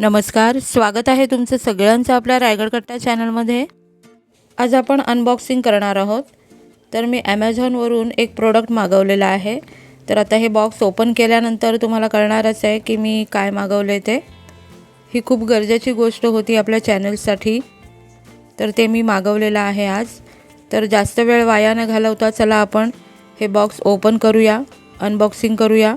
नमस्कार स्वागत आहे तुमचं सगळ्यांचं आपल्या रायगडकट्टा चॅनलमध्ये. आज आपण अनबॉक्सिंग करणार आहोत. तर मी ॲमेझॉनवरून एक प्रोडक्ट मागवलेला आहे. तर आता हे बॉक्स ओपन केल्यानंतर तुम्हाला कळणारच आहे की मी काय मागवले ते. ही खूप गरजेची गोष्ट होती आपल्या चॅनलसाठी. तर ते मी मागवलेलं आहे आज. तर जास्त वेळ वाया न घालवता चला आपण हे बॉक्स ओपन करूया अनबॉक्सिंग करूया.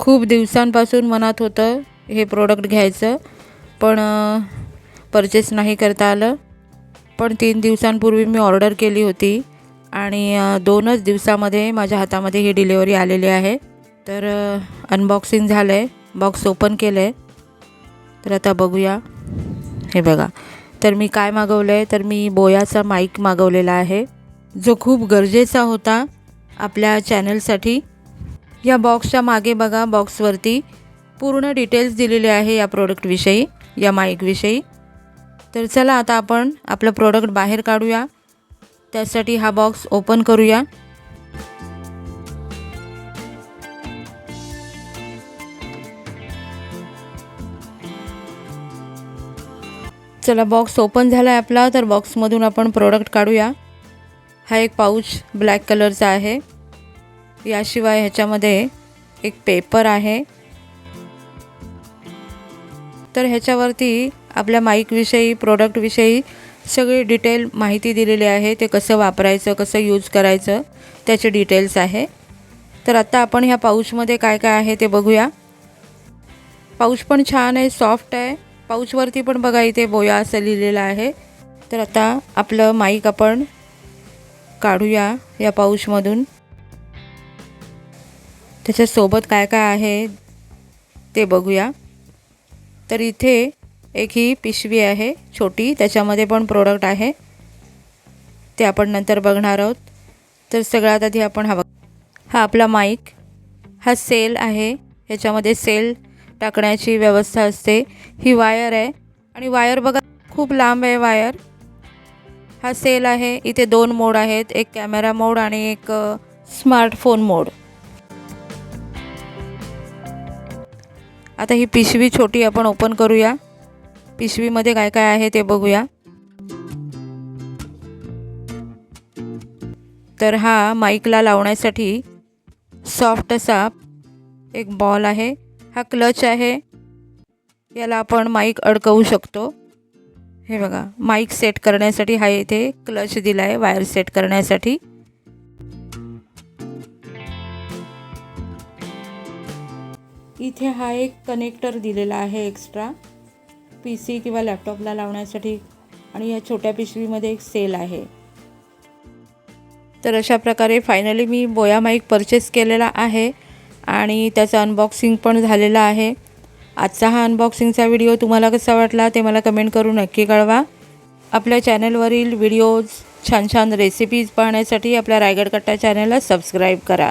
खूप दिवसांपासून मनात होतं हे प्रोडक्ट घ्यायचं पण परचेस नाही करता आलं. पण तीन दिवसांपूर्वी मी ऑर्डर केली होती आणि दोनच दिवसामध्ये माझ्या हातामध्ये ही डिलेवरी आलेली आहे. तर अनबॉक्सिंग झालं आहे बॉक्स ओपन केलं आहे तर आता बघूया. हे बघा. तर मी काय मागवलं आहे तर मी बोयाचा माईक मागवलेला आहे जो खूप गरजेचा होता आपल्या चॅनलसाठी या बॉक्सच्या मागे बघा बॉक्सवरती पूर्ण डिटेल्स दिलेले आहे या प्रोडक्टविषयी या माईकविषयी तर चला आता आपण आपलं प्रोडक्ट बाहेर काढूया. त्यासाठी हा बॉक्स ओपन करूया. चला बॉक्स ओपन झाला आहे आपला तर बॉक्समधून आपण प्रोडक्ट काढूया. हा एक पाऊच ब्लॅक कलरचा आहे. याशिवाय ह्याच्यामध्ये एक पेपर आहे. तर ह्याच्यावरती आपल्या माईकविषयी प्रोडक्टविषयी सगळी डिटेल माहिती दिलेली आहे. ते कसं वापरायचं कसं यूज करायचं त्याचे डिटेल्स आहे. तर आत्ता आपण ह्या पाऊचमध्ये काय काय आहे ते बघूया. पाऊच पण छान आहे सॉफ्ट आहे. पाऊचवरती पण बघा इथे बोया असं लिहिलेलं आहे. तर आता आपलं माईक आपण काढूया या पाऊचमधून. त्याच्यासोबत काय काय आहे ते बघूया. तर इथे एक ही पिशवी आहे छोटी. त्याच्यामध्ये पण प्रोडक्ट आहे. ते आपण नंतर बघणार आहोत. तर सगळ्यात आधी आपण हा बघ हा आपला माईक हा सेल आहे. ह्याच्यामध्ये सेल टाकण्याची व्यवस्था असते. ही वायर आहे. आणि वायर बघा खूप लांब आहे वायर हा सेल आहे. इथे दोन मोड आहेत. एक कॅमेरा मोड आणि एक स्मार्टफोन मोड आता ही पिशवी छोटी आपण ओपन करूया. पिशवीमध्ये काय काय आहे ते बघूया. तर हा माईकला लावण्यासाठी सॉफ्ट असा एक बॉल आहे. हा क्लच आहे. याला आपण माईक अडकवू शकतो. हे बघा माईक सेट करण्यासाठी हा इथे क्लच दिला आहे वायर सेट करण्यासाठी. इथे हा एक कनेक्टर दिलेला आहे एक्स्ट्रा. पी सी किंवा लॅपटॉपला लावण्यासाठी आणि या छोट्या पिशवीमध्ये एक सेल आहे. तर अशा प्रकारे फायनली मी बोया माईक परचेस केलेला आहे आणि त्याचं अनबॉक्सिंग पण झालेलं आहे. आजचा हा अनबॉक्सिंगचा व्हिडिओ तुम्हाला कसा वाटला ते मला कमेंट करून नक्की कळवा. आपल्या चॅनलवरील व्हिडिओज छान छान रेसिपीज पाहण्यासाठी आपल्या रायगड कट्टा चॅनलला सबस्क्राईब करा.